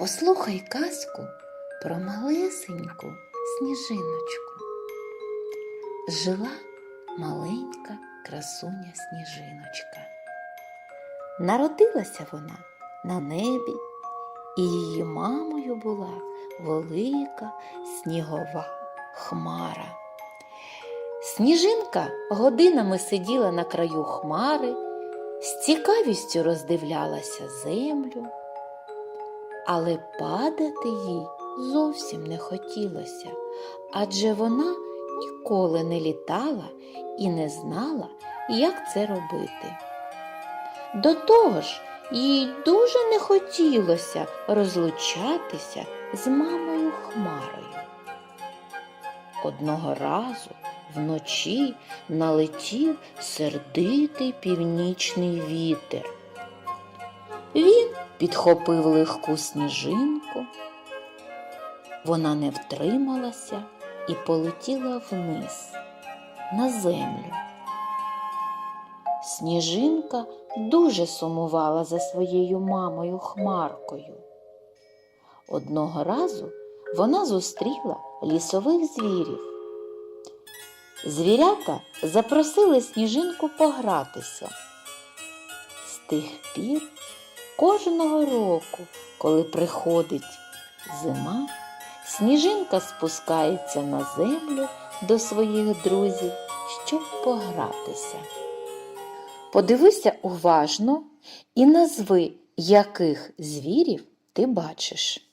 Послухай казку про малесеньку сніжиночку. Жила маленька красуня сніжиночка. Народилася вона на небі, і її мамою була велика снігова хмара. Сніжинка годинами сиділа на краю хмари, з цікавістю роздивлялася землю, але падати їй зовсім не хотілося, адже вона ніколи не літала і не знала, як це робити. До того ж, їй дуже не хотілося розлучатися з мамою Хмарою. Одного разу вночі налетів сердитий північний вітер. Він підхопив легку сніжинку. Вона не втрималася і полетіла вниз на землю. Сніжинка дуже сумувала за своєю мамою Хмаркою. Одного разу вона зустріла лісових звірів. Звірята запросили сніжинку погратися. З тих пір кожного року, коли приходить зима, сніжинка спускається на землю до своїх друзів, щоб погратися. Подивися уважно і назви, яких звірів ти бачиш.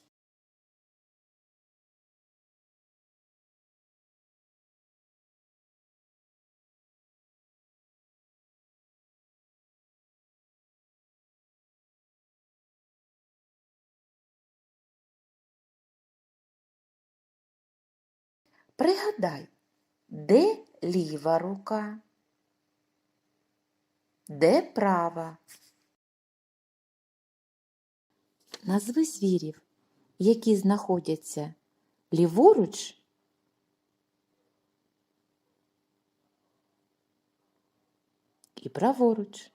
Пригадай, де ліва рука? Де права? Назви звірів, які знаходяться ліворуч і праворуч.